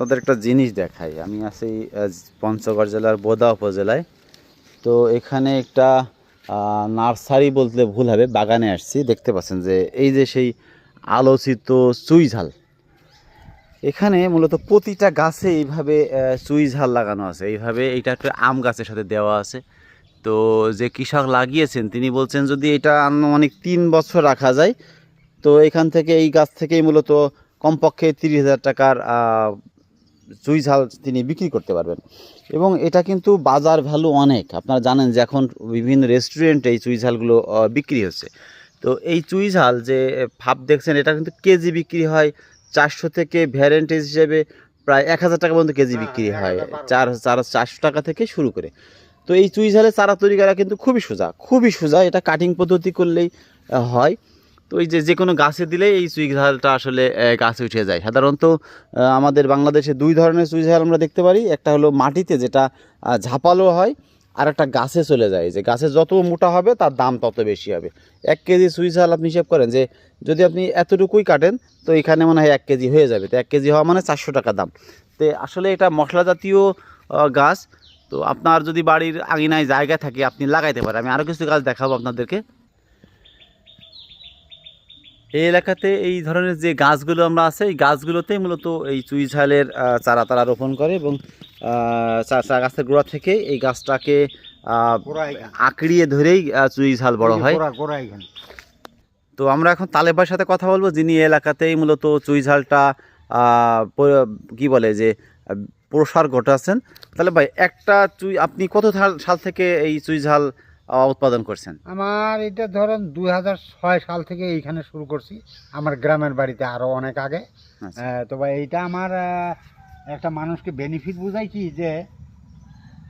তাদের একটা জিনিস দেখাই। আমি আছি পঞ্চগড় জেলার বোদা উপজেলায়। তো এখানে একটা নার্সারি বলতে ভুল হবে, বাগানে আসছি। দেখতে পাচ্ছেন যে এই যে সেই আলোচিত চুই ঝাল। এখানে মূলত প্রতিটা গাছে এইভাবে চুই ঝাল লাগানো আছে। এইভাবে এইটা একটা আম গাছের সাথে দেওয়া আছে। তো যে কৃষক লাগিয়েছেন, তিনি বলছেন যদি এটা আনুমানিক তিন বছর রাখা যায়, তো এখান থেকে এই গাছ থেকেই মূলত কমপক্ষে তিরিশ হাজার টাকার চুই ঝাল তিনি বিক্রি করতে পারবেন। এবং এটা কিন্তু বাজার ভ্যালু অনেক। আপনারা জানেন যে এখন বিভিন্ন রেস্টুরেন্টে এই চুই ঝালগুলো বিক্রি হচ্ছে। তো এই চুই ঝাল যে ভাব দেখছেন এটা কিন্তু কেজি বিক্রি হয় চারশো থেকে ভ্যারেন্টেজ হিসেবে প্রায় এক হাজার টাকা পর্যন্ত কেজি বিক্রি হয়। চার চার চারশো টাকা থেকে শুরু করে। তো এই চুই ঝালের চারা তৈরি করা কিন্তু খুবই সোজা। খুবই সোজা। এটা কাটিং পদ্ধতি করলেই হয়। তো এই যে যে কোনো গাছে দিলেই এই চুই ঝালটা আসলে গাছে উঠে যায়। সাধারণত আমাদের বাংলাদেশে দুই ধরনের চুই ঝাল আমরা দেখতে পারি। একটা হলো মাটিতে যেটা ঝাপালো হয়, আর একটা গাছে চলে যায়। যে গাছে যত মোটা হবে, তার দাম তত বেশি হবে। এক কেজি চুই ঝাল আপনি হিসাব করেন যে, যদি আপনি এতটুকুই কাটেন, তো এখানে মনে হয় এক কেজি হয়ে যাবে। তো এক কেজি হওয়া মানে চারশো টাকা দাম। তো আসলে এটা মশলা জাতীয় গাছ। তো আপনার যদি বাড়ির আঙিনায় জায়গা থাকে, আপনি লাগাইতে পারেন। আমি আরও কিছু গাছ দেখাবো আপনাদেরকে। এই এলাকাতে এই ধরনের যে গাছগুলো আমরা আছে এই গাছগুলোতেই মূলত এই চুই ঝালের চারা তারা রোপণ করে এবং চা- গাছের গোড়া থেকে এই গাছটাকে আঁকড়িয়ে ধরেই চুই ঝাল বড় হয়। তো আমরা এখন তালেব ভাইয়ের সাথে কথা বলব যিনি এলাকাতেই মূলত চুই ঝালটা কি বলে যে প্রসার ঘটাচ্ছেন। তাহলে ভাই একটা চুই আপনি কত সাল থেকে এই চুই ঝাল উৎপাদন করছেন? আমার এটা ধরেন দুই হাজার ছয় সাল থেকে এইখানে শুরু করছি। আমার গ্রামের বাড়িতে আরও অনেক আগে। আচ্ছা। তবে এইটা আমার একটা মানুষকে বেনিফিট বোঝাই কি যে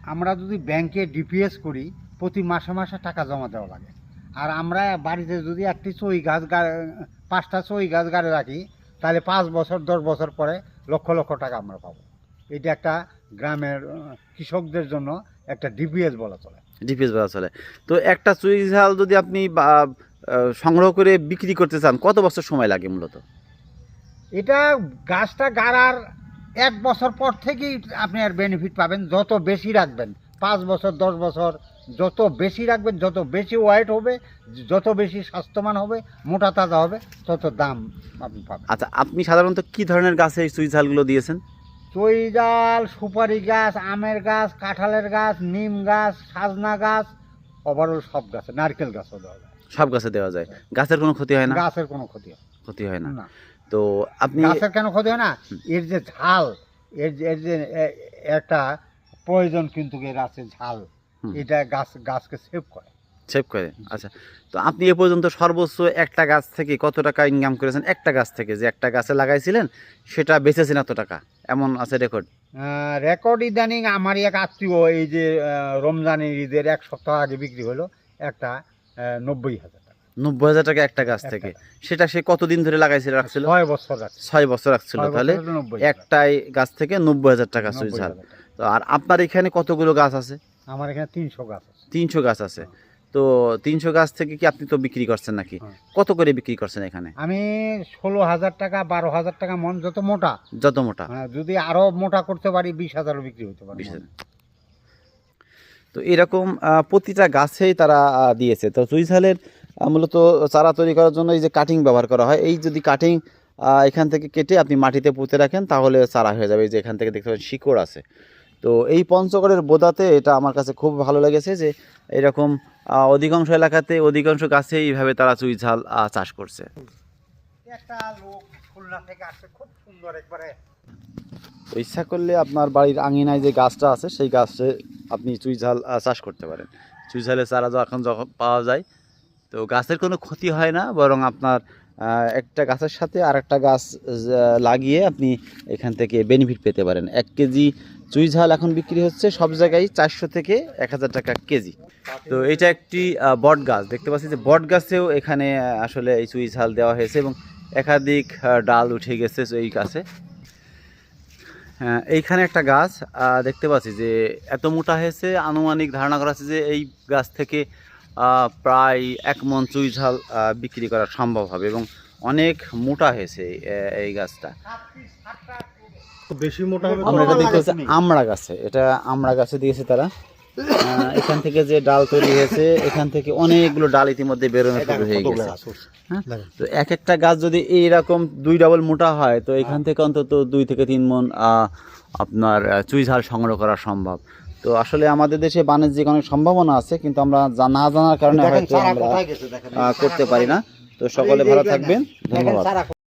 আমরা যদি ব্যাংকে ডিপিএস করি প্রতি মাসে মাসে টাকা জমা দেওয়া লাগে। আর আমরা বাড়িতে যদি একটি চই গাছ পাঁচটা চই গাছ গাড়ে রাখি তাহলে পাঁচ বছর দশ বছর পরে লক্ষ লক্ষ টাকা আমরা পাবো। এটা একটা গ্রামের কৃষকদের জন্য একটা ডিপিএস বলা চলে। ডিপিএস বলা চলে। তো একটা চুই ঝাল যদি আপনি সংগ্রহ করে বিক্রি করতে চান কত বছর সময় লাগে মূলত? এটা গাছটা গাড়ার এক বছর পর থেকেই আপনি আর বেনিফিট পাবেন যত বেশি রাখবেন পাঁচ বছর দশ বছর যত বেশি রাখবেন যত বেশি ওয়াইট হবে যত বেশি স্বাস্থ্যবান হবে মোটা তাজা হবে তত দাম আপনি পাবেন। আচ্ছা আপনি সাধারণত কি ধরনের গাছে এই চুই ঝালগুলো চৈজাল সুপারি গাছ আমের গাছ কাঁঠালের গাছ নিম গাছ সাজনা গাছ ওভারঅল সব গাছে নারকেল গাছও দেওয়া যায়। সব গাছে দেওয়া যায়। গাছের কোনো ক্ষতি হয় না? গাছের কোনো ক্ষতি হয় ক্ষতি হয় না। না। তো আপনি গাছের কেন ক্ষতি হয় না? এর যে ঝাল এর যে এর যে একটা প্রয়োজন কিন্তু এর আছে ঝাল। এটা গাছ গাছকে সেভ করে। সেভ করে। আচ্ছা। তো আপনি এ পর্যন্ত সর্বোচ্চ একটা গাছ থেকে কত টাকা ইনকাম করেছেন? একটা গাছ থেকে যে একটা গাছে লাগাইছিলেন সেটা বেচেছেন এত টাকা? এমন আছে রেকর্ড রেকর্ড ইদানিং আমার এক আত্মীয় এই যে রমজানের ঈদের এক সপ্তাহ আগে বিক্রি হলো একটা নব্বই হাজার টাকা। নব্বই হাজার টাকা একটা গাছ থেকে। সেটা সে কতদিন ধরে লাগাইছিল রাখছিল? ছয় বছর ছয় বছর রাখছিল তাহলে। একটাই গাছ থেকে নব্বই হাজার টাকা চুই নব্বই ঝাল। হাজার টাকা। তো আর আপনার এখানে কতগুলো গাছ আছে? আমার এখানে তিনশো গাছ আছে। তিনশো গাছ আছে। তো তিনশো গাছ থেকে কি আপনি তো বিক্রি করছেন নাকি? হ্যাঁ। কত করে বিক্রি করছেন এখানে? আমি ষোলো হাজার টাকা বারো হাজার টাকা মন যত মোটা যত মোটা। হ্যাঁ, যদি আরও মোটা করতে পারি বিশ হাজারও বিক্রি হতে পারে। তো এরকম প্রতিটা গাছেই তারা দিয়েছে। তো চুই ঝালের মূলত চারা তৈরি করার জন্য এই যে কাটিং ব্যবহার করা হয় এই যদি কাটিং এখান থেকে কেটে আপনি মাটিতে পুঁতে রাখেন তাহলে চারা হয়ে যাবে। এই যে এখান থেকে দেখতে পাচ্ছেন শিকড় আছে। তো এই পঞ্চগড়ের বোদাতে এটা আমার কাছে খুব ভালো লেগেছে যে এরকম অধিকাংশ এলাকাতে অধিকাংশ গাছে এইভাবে তারা চুই ঝাল চাষ করছে। একটা লোক খুলনা থেকে আসছে খুব সুন্দর একবারে। ইচ্ছা করলে আপনার বাড়ির আঙিনায় যে গাছটা আছে সেই গাছে আপনি চুই ঝাল চাষ করতে পারেন। চুই ঝালের চারা যখন যখন পাওয়া যায় তো গাছের কোনো ক্ষতি হয় না বরং আপনার একটা গাছের সাথে আর একটা গাছ লাগিয়ে আপনি এখান থেকে বেনিফিট পেতে পারেন। এক কেজি চুই ঝাল এখন বিক্রি হচ্ছে সব জায়গায় চারশো থেকে এক হাজার টাকা কেজি। তো এটা একটি বট গাছ। দেখতে পাচ্ছি যে বট গাছেও এখানে আসলে এই চুই ঝাল দেওয়া হয়েছে এবং একাধিক ডাল উঠে গেছে এই গাছে। এইখানে একটা গাছ দেখতে পাচ্ছি যে এত মোটা হয়েছে, আনুমানিক ধারণা করা আছে যে এই গাছ থেকে প্রায় এক মন চুই ঝাল বিক্রি করা সম্ভব হবে এবং অনেক মোটা হয়েছে এই- গাছটা। বেশি মোটা হবে আমরা এটা দেখতে নি। আমড়া গাছে এটা আমড়া গাছে দিয়েছে তারা। এখান থেকে যে ডাল তৈরি হয়েছে এখান থেকে অনেকগুলো ডাল ইতিমধ্যে বেরোনো শুরু হয়ে গেছে। হ্যাঁ? তো এক একটা গাছ যদি এইরকম দুই ডাবল মোটা হয় তো এখান থেকে অন্তত দুই থেকে তিন মন আহ, আপনার চুই ঝাল সংগ্রহ করা সম্ভব। তো আসলে আমাদের দেশে বাণিজ্যিক অনেক সম্ভাবনা আছে কিন্তু আমরা না জানার কারণে হয়তো আমরা করতে পারি না। তো সকলে ভালো থাকবেন ধন্যবাদ।